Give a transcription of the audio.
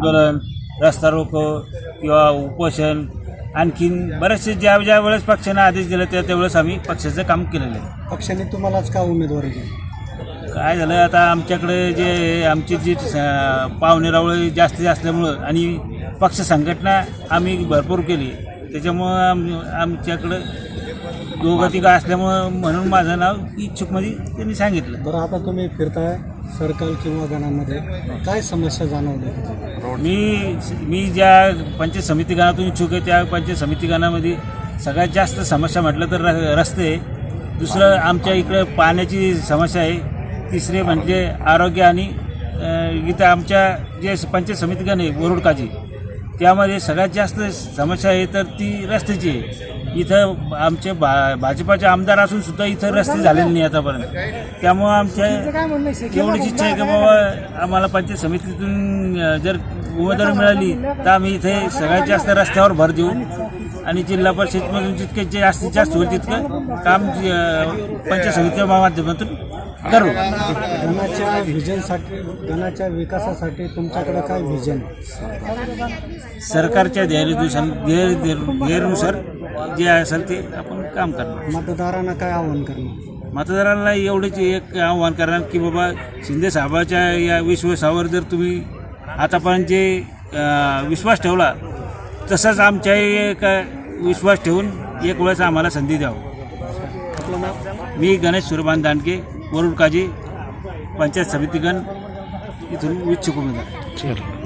आंदोलन रस्ता रोको किंवा उपोषण आणखीन बरेचसे ज्या ज्या वेळेस पक्षाने आदेश दिला त्या त्यावेळेस आम्ही पक्षाचं काम केलेलं आहे. पक्षाने तुम्हालाच का उमेदवारी दिली? काय झालं आता आमच्याकडे जे आमची जी अं, पाहुणे रावळे जास्ती असल्यामुळं आणि पक्ष संघटना आम्ही भरपूर केली. त्याच्यामुळं आम आमच्याकडं दोघं तिघं असल्यामुळं म्हणून माझं नाव इच्छुकमध्ये त्यांनी सांगितलं. बरं आता तुम्ही फिरताय. सरकार किंवा गणामध्ये काय समस्या जाणवल्या मी मी ज्या पंचायत समिती गणातून इच्छुक आहे त्या पंचायत समिती गणामध्ये सगळ्यात जास्त समस्या म्हटलं तर र- रस्ते. दुसरं आमच्या इकडं पाण्याची समस्या आहे. तिसरे म्हणजे आरोग्य आणि इथं आमच्या जे पंचायत समिती गण आहे बोरुडकाची त्यामध्ये सगळ्यात जास्त समस्या आहे तर ती रस्त्याची आहे. इथं आमचे भा भाजपाचे आमदार असून सुद्धा इथं रस्ते झालेले नाही आतापर्यंत. त्यामुळं आमच्या एवढीच इच्छा आहे की बाबा? आम्हाला पंचायत समितीतून जर उमेदवारी मिळाली तर आम्ही इथे सगळ्यात जास्त रस्त्यावर भर देऊ. आणि जिल्हा परिषदमधून जितके जे जास्तीत जास्त होईल तितकं काम पंचायत समितीच्या माध्यमातून करू. गणाच्या व्हिजनसाठी गणाच्या विकासासाठी तुमच्याकडे काय व्हिजन सरकारच्या ध्येयानुसार ध्येय ध्येयानुसार जे असेल ते आपण काम करणार. मतदारांना काय आवाहन करणार? मतदारांना एवढेच एक आव्हान करणार की बाबा शिंदे साहेबाच्या या विश्वासावर जर तुम्ही आतापर्यंत जे अं, विश्वास ठेवला तसाच आमच्याही एक विश्वास ठेवून एक वेळेस आम्हाला संधी द्यावं. आपलं नाव मी गणेश सुरभान दांडके वरुड काजी पंचायत समितीगण इथून इच्छुक उमेदवार.